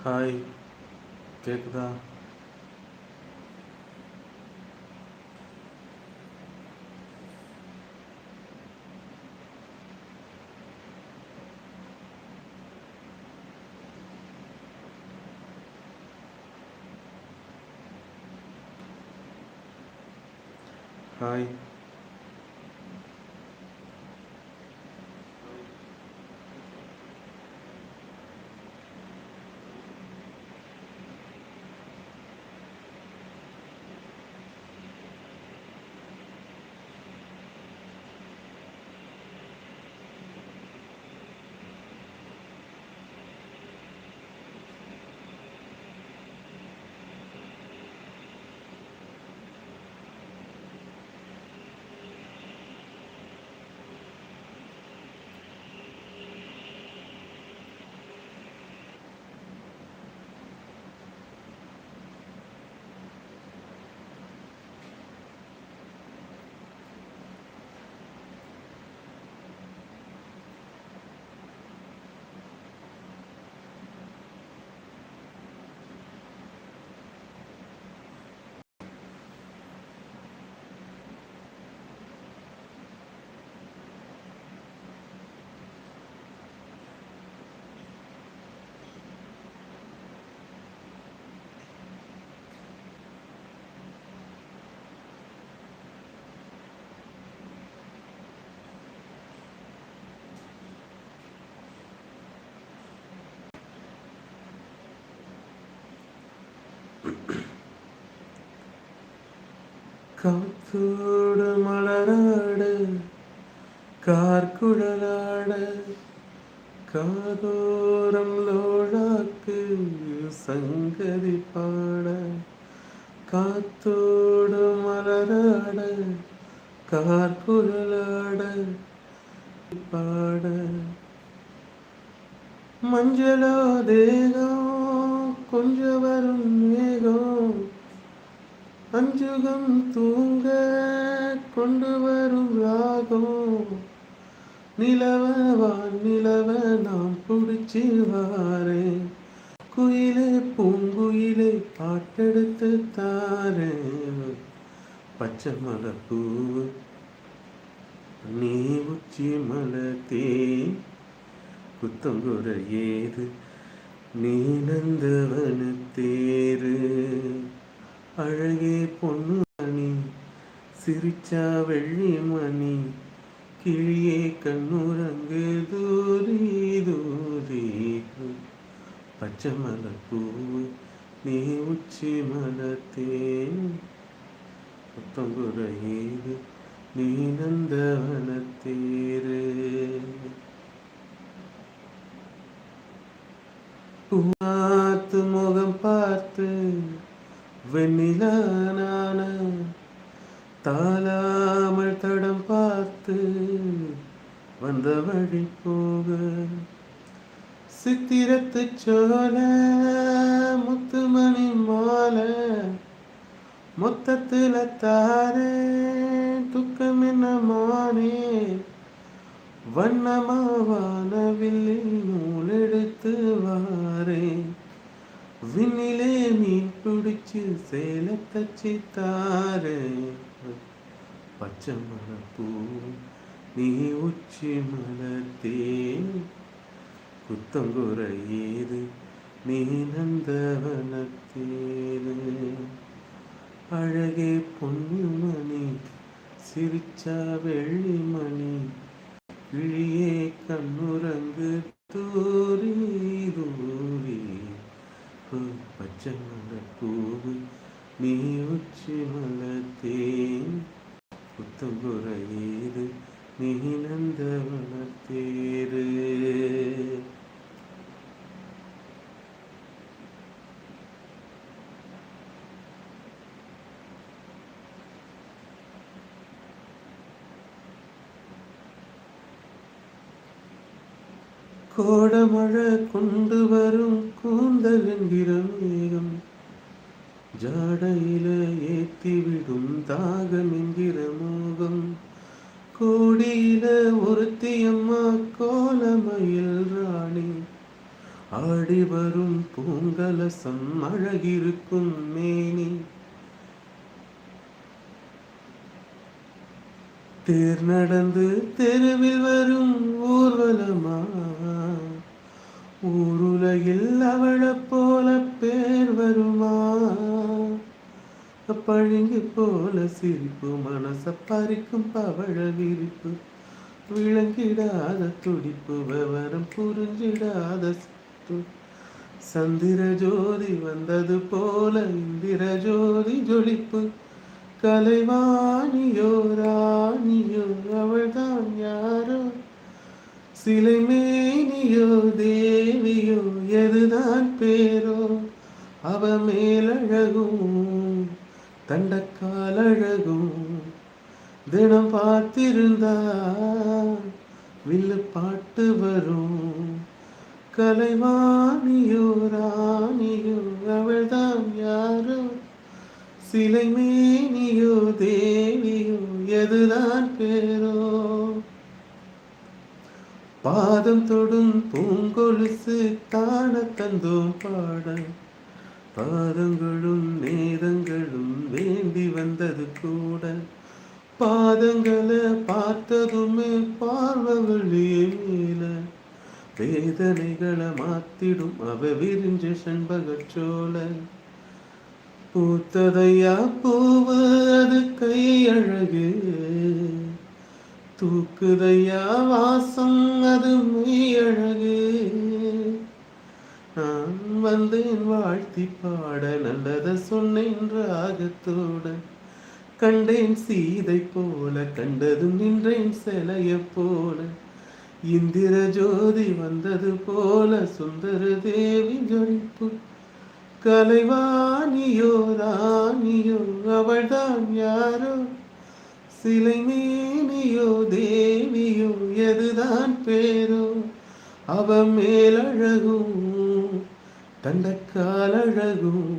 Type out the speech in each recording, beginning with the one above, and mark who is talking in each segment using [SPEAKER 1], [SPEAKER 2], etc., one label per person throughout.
[SPEAKER 1] Hi கேக்குதா hi காத்தோடு மலராட கார்குழலாட காதோரம் லோழாக்கு சங்கதி பாட காத்தோடு மலராட கார்குழலாட பாட. மஞ்சளோ தேகம் கொஞ்சம் வரும் மேகம் உலகம் தூங்க கொண்டு வரும் ராகம். நிலவ நிலவ நாம் பிடிச்சி வாரேன். குயிலே பூங்குயிலே பாட்டெடுத்து தாரேன். பச்சை மலப்பூ நீ உச்சி மலை தே குத்தங்குற ஏது நீ நந்தவன தேரு அழகே பொண்ணு மணி சிரிச்சா வெள்ளி மணி கிளியே கண்ணுரங்கு தூரி தூரி. பச்சை மலப்பூ நீ உச்சி மலத்தேன் புத்தங்குறையீது நீ நந்தவனத்தேரு பார்த்து முகம் பார்த்து வெண்ணிலான தாளாமல் தடம் பார்த்து வந்த வழி போக. சித்திரத்து சோல முத்துமணி மாலை மொத்தத்துல தாரே துக்கம் என்ன மானே? வண்ணமாவான வில்லில் நூலெடுத்து வாரே. விண்ணிலே மீன் பிடிச்சு சேலை தச்சு தார பச்சை மலப்பூ நீ உச்சி மலத்தேன் குத்தங்குற ஏது நீ நந்தவனத்தேரு அழகே பொன்னுமணி சிரிச்சா வெள்ளிமணி கிழியே கிளியே கண்ணுரங்கு தூரி தூரி. பச்சை மலப்பூவு நீ உச்சி மலத்தேன் புத்தங்குற ஏது நீ நந்தவனத்தேரு கோடமழை கொண்டு வரும் கூந்தல் என்கிற மேகம் ஜாடையில ஏத்திவிடும் தாகம் என்கிற மோகம். கோடியில ஒருத்தி அம்மா கோலமயில் ராணி ஆடி வரும் பூங்கலசம் அழகிருக்கும் மேனி. தேர் நடந்து தெருவில் வரும் ஊர்வலமா? ஊருலகில் அவளை போல பேர் வருமா? பழுங்கி போல சிரிப்பு மனச பறிக்கும் பவழ விரிப்பு விளங்கிடாத துடிப்பு விவரம் புரிஞ்சிடாத சித்து. சந்திர ஜோதி வந்தது போல இந்திர ஜோதி ஜொலிப்பு. கலைவாணியோ ராணியோ அவள்தான் யாரோ? சிலை மேனியோ தேவியோ எதுதான் பேரோ? அவ மேலழகும் தண்டக்காலழகும் தினம் பார்த்திருந்தா வில்லு பாட்டு வரும். கலைவாணியோ ராணியோ அவள்தான் யாரோ? சிலை மேனியோ தேவியோ எதுதான் பேரோ? பாதம் தொடும் பூங்கொலுசு காண தந்தோம் பாட பாதங்களும் நேரங்களும் வேண்டி வந்தது கூட பாதங்களை பார்த்ததுமே பார்வவழியே மேல. வேதனைகளை மாத்திடும் அவ விரிஞ்ச செண்பகச்சோல பூத்ததையா பூவது கை அழகு. தூக்குதையா வாசம் அது மெய் அழகு. நான் வந்தேன் வாழ்த்தி பாட நல்லத சொன்னேன் ராகத்தோட. கண்டேன் சீதை போல கண்டதும் நின்றேன் சிலைய போல. இந்திர ஜோதி வந்தது போல சுந்தர தேவி ஜொலிப்பு. கலைவாணியோ ராணியோ அவள்தான் யாரோ? சிலை மேனியோ தேவியோ எதுதான் பேரோ? அவ மேலழகும் தண்டக்காலழகும்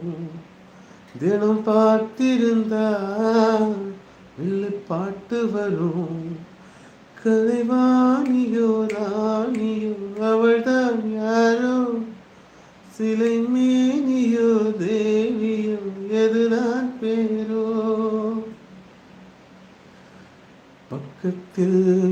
[SPEAKER 1] தினம் பார்த்திருந்தா வில்லு பாட்டு வரும். கலைவாணியோ ராணியோ அவள்தான் யாரோ? சிலை மேனி உலகத்தில்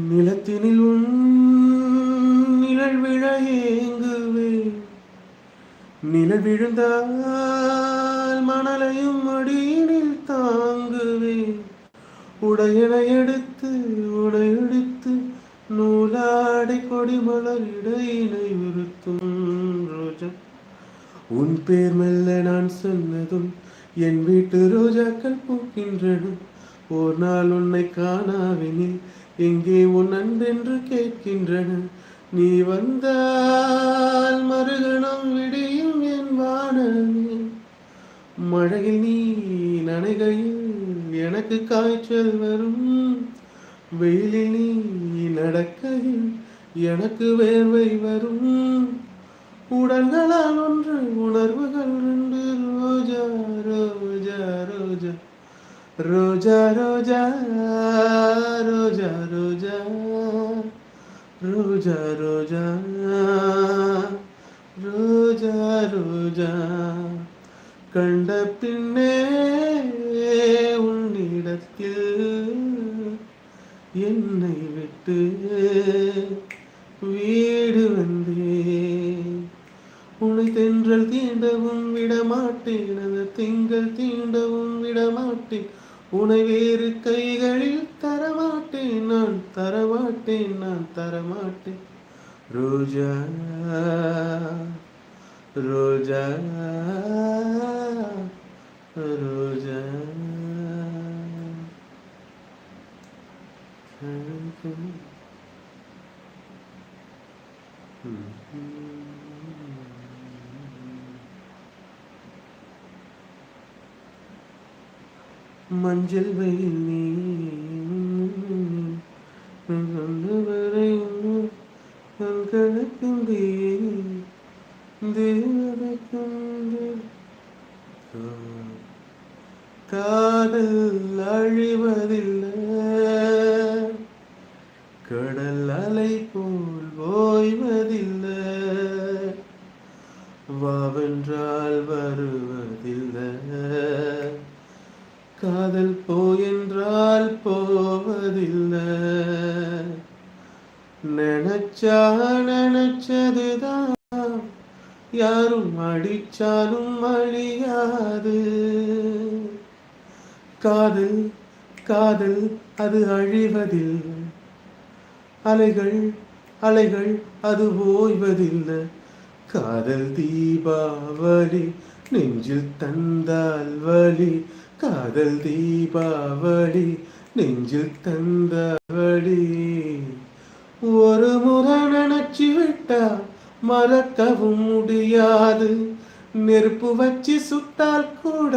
[SPEAKER 1] நிலத்தினில் உன் நிழல் விழ ஏங்குவேன் நிழல் விழுந்தால் மணலையும் அடியினில் தாங்குவேன் உடையனை எடுத்து உடையெடுத்து நூலாடை கொடி மலர் இடையினை உன் பேர் மெல்ல நான் சொன்னதும் என் வீட்டு ரோஜாக்கள் பூக்கின்றன ஓர் நாள் உன்னை காணாவினில் எங்கே உன் அன்பென்று கேட்கின்றன. நீ வந்தால் மறுகணம் விடியும் என் வானமே. மழையில் நீ நனைகையில் எனக்கு காய்ச்சல் வரும். வெயிலில் நீ நடக்கையில் எனக்கு வேர்வை வரும். உடல்களால் ஒன்று உணர்வுகள் ரெண்டு ரோஜா ரோஜா ரோஜா ரோஜா ரோஜா ரோஜா ரோஜா ரோஜா ரோஜா ரோஜா ரோஜா கண்ட பின்னே உன்னிடத்தில் என்னை விட்டு வீடு வந்தேன் உன்னை தென்றல் தீண்டவும் விடமாட்டேன் அந்த திங்கள் தீண்டவும் விடமாட்டேன். உனை வேறு கைகளில் தரமாட்டேன் நான் தரமாட்டேன் நான் தரமாட்டேன். ரோஜா ரோஜா ரோஜா. மஞ்சள் வெயில் நீ வரை காதல் அழிவதில்லை. கடல் அலை போல் ஓய்வதில்லை. வாவென்றால் வருவதில்லை. காதல் போயென்றால் போவதில்லை. நினைச்சா நினைச்சதுதான் யாரும் அடிச்சாலும் அழியாது. காதல் காதல் அது அழிவதில்லை. அலைகள் அலைகள் அது ஓய்வதில்லை. காதல் தீபாவளி நெஞ்சில் தந்தால் வலி காதல் தீபாவளி நெஞ்சில் தந்தாவளி. ஒரு முறை நினைச்சு விட்டா மறக்கவும் முடியாது. நெருப்பு வச்சு சுட்டால் கூட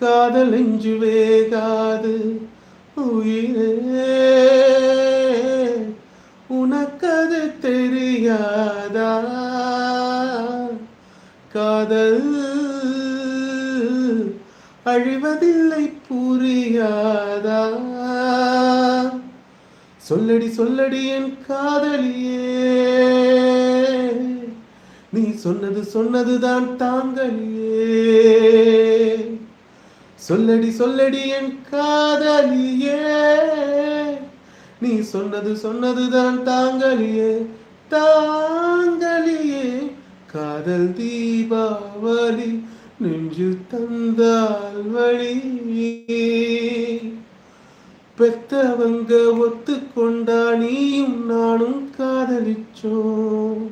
[SPEAKER 1] காதல் நெஞ்சு வேகாது. உயிரே அழிவதில்லை புரியாதா? சொல்லடி சொல்லடி என் காதலியே. நீ சொன்னது சொன்னதுதான் தாங்கலியே சொல்லடி சொல்லடி என் காதலியே. நீ சொன்னது சொன்னதுதான் தாங்கலியே தாங்கலியே காதல் தீபாவளி நெஞ்சு தந்தால் வழி. பெத்தவங்க ஒத்துக்கொண்டா நீயும் நானும் காதலிச்சோம்.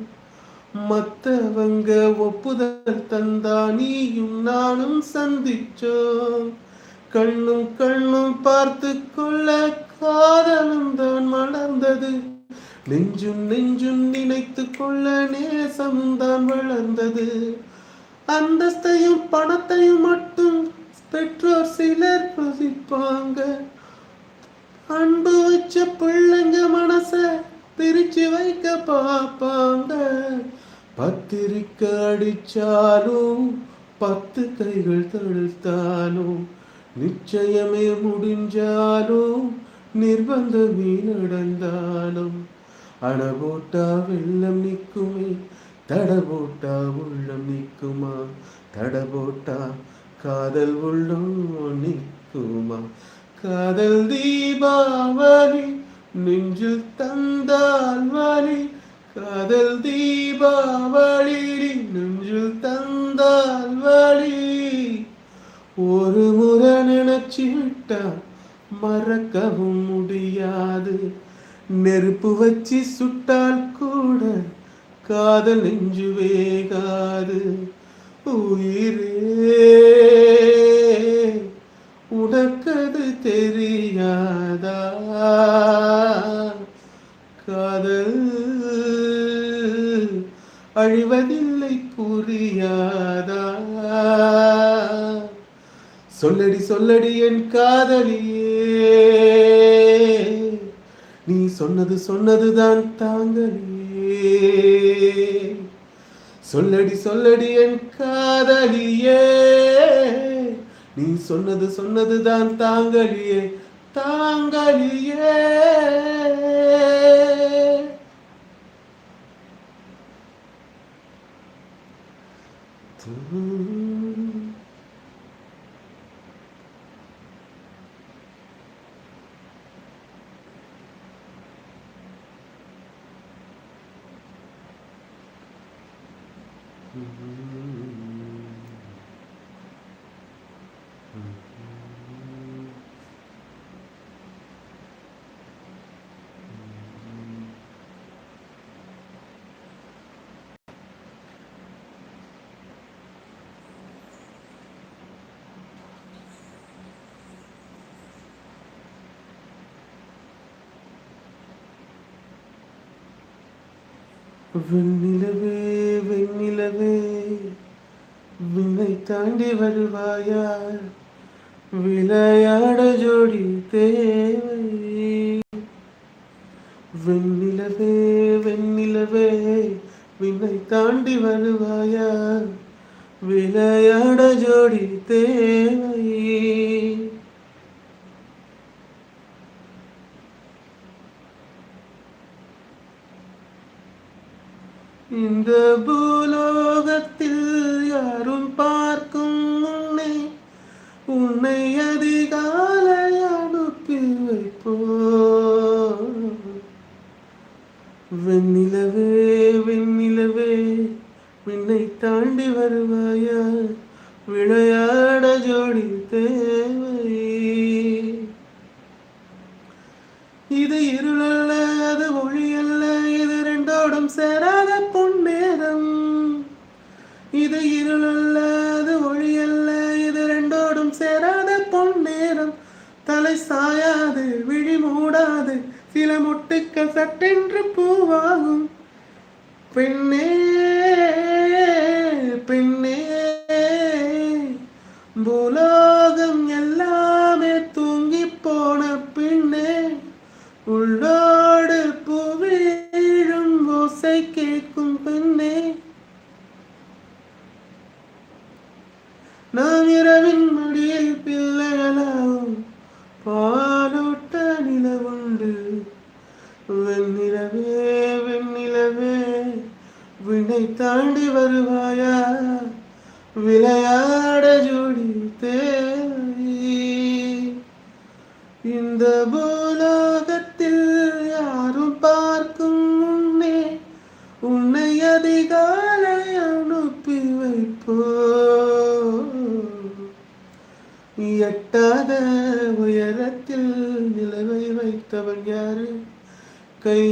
[SPEAKER 1] மத்தவங்க ஒப்புதல் தந்தா நீயும் நானும் சந்திச்சோம். கண்ணும் கண்ணும் பார்த்து கொள்ள காதலும் தான் மலர்ந்தது. நெஞ்சும் நெஞ்சும் நினைத்து கொள்ள நேசம் தான் வளர்ந்தது. அந்தஸ்தையும் பணத்தையும் மட்டும் பெற்றோர் சிலர் புசிப்பாங்க. அன்பு வச்ச பிள்ளைங்க மனச பிரிச்சு வைக்க பார்ப்பாங்க. பத்திரிக்கை அடிச்சாலும் பத்து கைகள் தடுத்தாலும் நிச்சயமே முடிஞ்சாலும் நிர்பந்தமே நடந்தாலும். அணபோட்டா வெள்ளம் நிற்குமே தட போட்டா உள்ளம் நிற்குமா தட போட்டா காதல் உள்ளம் நிற்குமா காதல் தீபாவளி நெஞ்சில் தந்தால் வலி. காதல் தீபாவளி நெஞ்சில் தந்தால் வலி. ஒரு முறை நினைச்சிட்டா மறக்கவும் முடியாது. நெருப்பு வச்சு சுட்டால் கூட காதல் நெஞ்சு வேகாது. உயிரே உனக்கது தெரியாதா? காதல் அழிவதில்லை புரியாதா? சொல்லடி சொல்லடி என் காதலியே. நீ சொன்னது சொன்னதுதான் தாங்கலே சொல்லடி சொல்லடி என் காதலியே. நீ சொன்னது சொன்னதுதான் தாங்கலியே தாங்கலியே. தூ- வெண்ணிலவே வெண்ணிலவே. வினை தாண்டி வருவாயா விளையாட ஜோடி தேவை. வெண்ணிலவே வெண்ணிலவே. வினை தாண்டி வருவாயா விளையாட ஜோடி தேவை. இந்த பூலோகத்தில்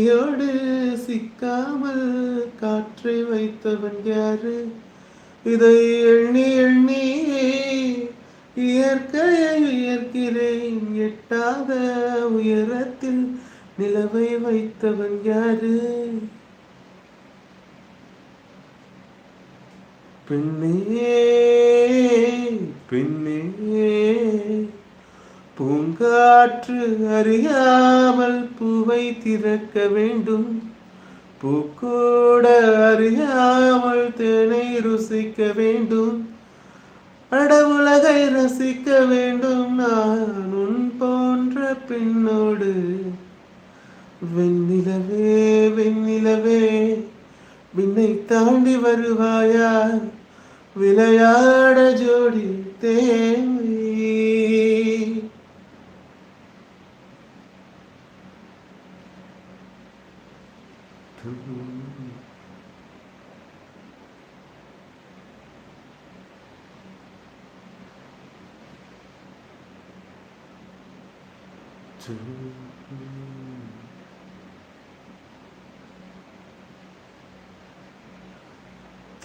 [SPEAKER 1] கையோடு சிக்காமல் காற்றை வைத்தவன் யாரு? இதை எண்ணி எண்ணி இயற்கையை உயர்கிறேன் எட்டாத உயரத்தில் நிலவை வைத்தவன் யாரு? பெண்ணே பெண்ணே. பூங்காற்று அறியாமல் பூவை திறக்க வேண்டும். பூக்கூட அறியாமல் தேனை ருசிக்க வேண்டும். அடவுலகை ரசிக்க வேண்டும். நான் உன் போன்ற பெண்ணோடு. வெண்ணிலவே வெண்ணிலவே விண்ணை தாண்டி வருவாயா? விளையாட ஜோடி தேவை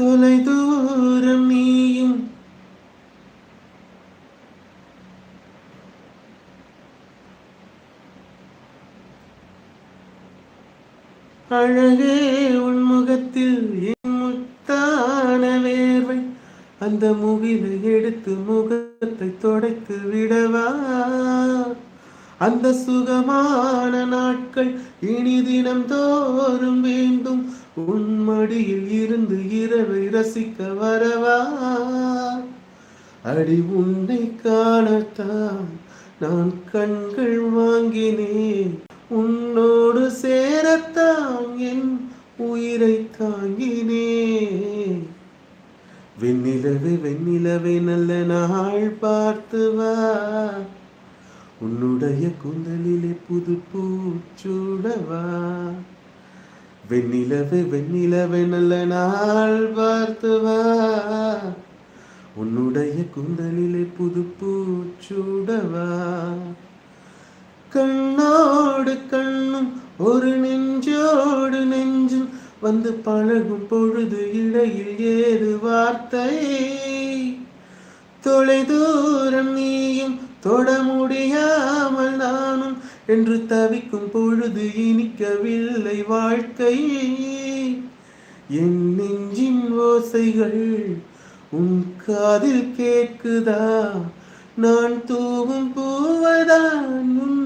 [SPEAKER 1] தொலை தூரம் நீயும். அழகே உன்முகத்தில் முத்தான வேர்வை. அந்த முகிலை எடுத்து முகத்தை தொடைத்து விடவா? அந்த சுகமான நாட்கள் இனி தினம் தோறும் வேண்டும் உன்மடியில் இருந்து இரவை ரசிக்க வரவா? அடி உன்னை காணத்தான் நான் கண்கள் வாங்கினேன். உன்னோடு சேரத்தான் என் உயிரை தாங்கினேன். வெண்ணிலவே வெண்ணிலவே நல்ல நாள் பார்த்து வா. உன்னுடைய குந்தலிலே புது பூச்சூடவா? வெண்ணிலவே வெண்ணிலவே நல்ல நாள் பார்த்துவா? உன்னுடைய குந்தலிலே புது பூச்சூடவா? கண்ணோடு கண்ணும் ஒரு நெஞ்சோடு நெஞ்சும் வந்து பழகும் பொழுது இடையில் ஏது வார்த்தை? தொலைதூரம் நீயும் தொட முடியாமல் நானும் என்று தவிக்கும் பொழுது இனிக்கவில்லை வாழ்க்கை. என் நெஞ்சின் ஓசைகள் உன் காதில் கேட்குதா? நான் தூவும் பூவதான் உன்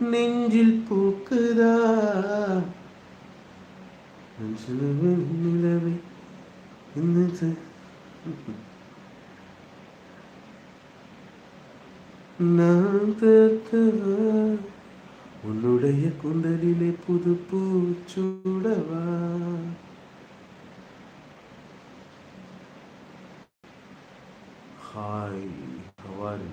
[SPEAKER 1] நெஞ்சில் பூக்குதா? நிலவை நான் தத்தவா உன்னுடைய குந்தலிலே புது பூச்சூடவா? ஹாய் ஹவாரி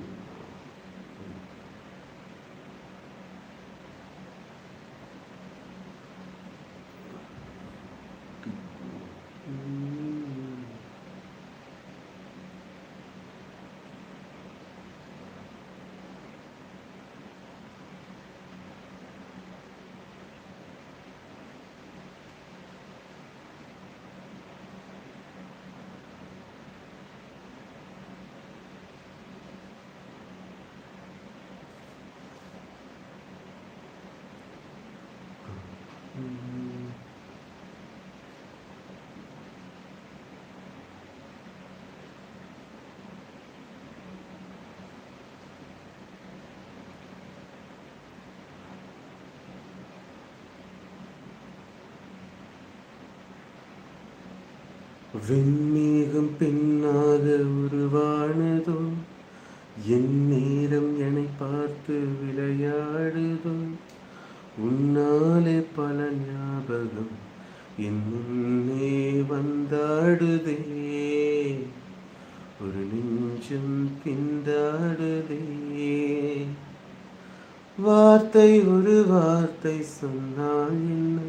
[SPEAKER 1] வெண்மேகம் பெண்ணாக உருவானதோ என் நேரம் என்னை பார்த்து விளையாடுதோ உன்னாலே பல ஞாபகம் என்னே வந்தாடுதே. ஒரு நெஞ்சம் திண்டாடுதே வார்த்தை ஒரு வார்த்தை சொன்னால் என்ன?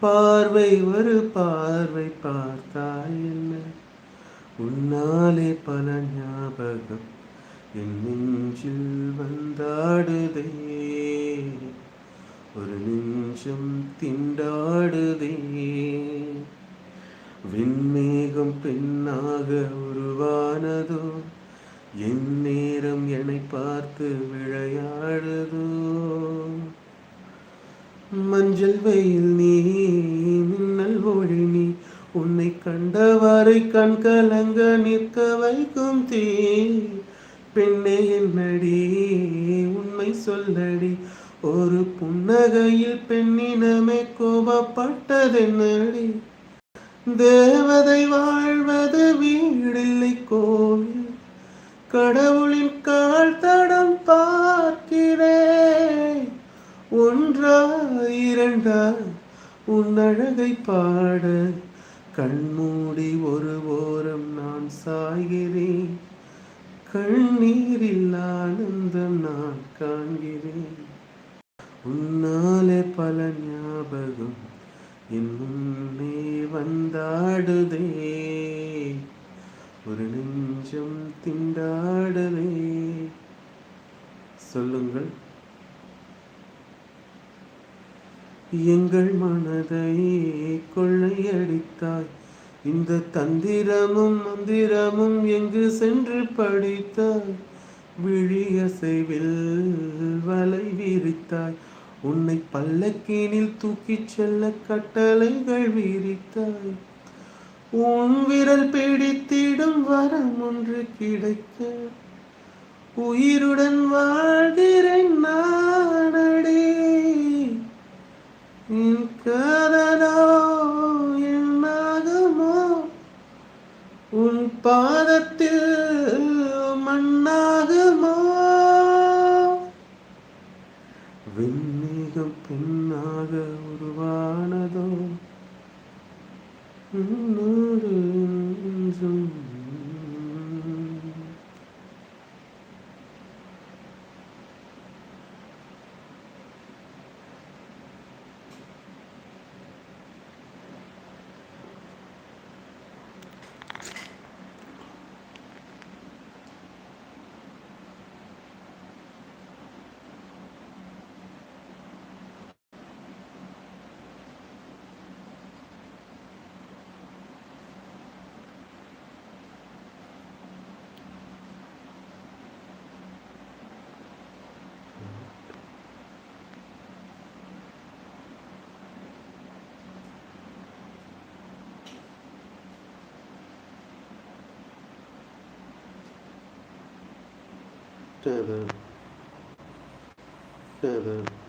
[SPEAKER 1] பார்வை ஒரு திண்டாடுதே. விண்மேகம் பெண்ணாக உருவானதோ என் நேரம் என்னை பார்த்து விளையாடுதோ. மஞ்சள் வெயில் நீ மின்னல் ஒளி நீ உன்னை கண்டவாறை கண் கலங்க நிற்க வைக்கும் தீ. பெண்ணே என்னடி உண்மை சொல்லடி ஒரு புன்னகையில் பெண்ணினமே கோபப்பட்டதென்னடி? தேவதை வாழ்வது வீடில்லை கோவில் கடவுளின் கால் தடம் பார்க்கிறேன் ஒன்றா இரண்டா? உன் அழகை பாட கண்மூடி ஒரு ஓரம் நான் சாய்கிறேன். கண்ணீரில் ஆனந்தம் நான் காண்கிறேன் உன்னாலே பல ஞாபகம் என் வந்தாடுதே. ஒரு நெஞ்சம் திண்டாடுதே. சொல்லுங்கள். எங்கள் மனதை கொள்ளையடித்தாய். இந்த தந்திரமும் மந்திரமும் எங்கு சென்று படித்தாய்? விழியசைவில் வலை விரித்தாய். உன்னை பல்லக்கீனில் தூக்கிச் செல்ல கட்டளைகள் விரித்தாய். உன் விரல் பிடித்திடும் வரம் ஒன்று கிடைக்க. உயிருடன் வாழ்கிறேன் seven, seven.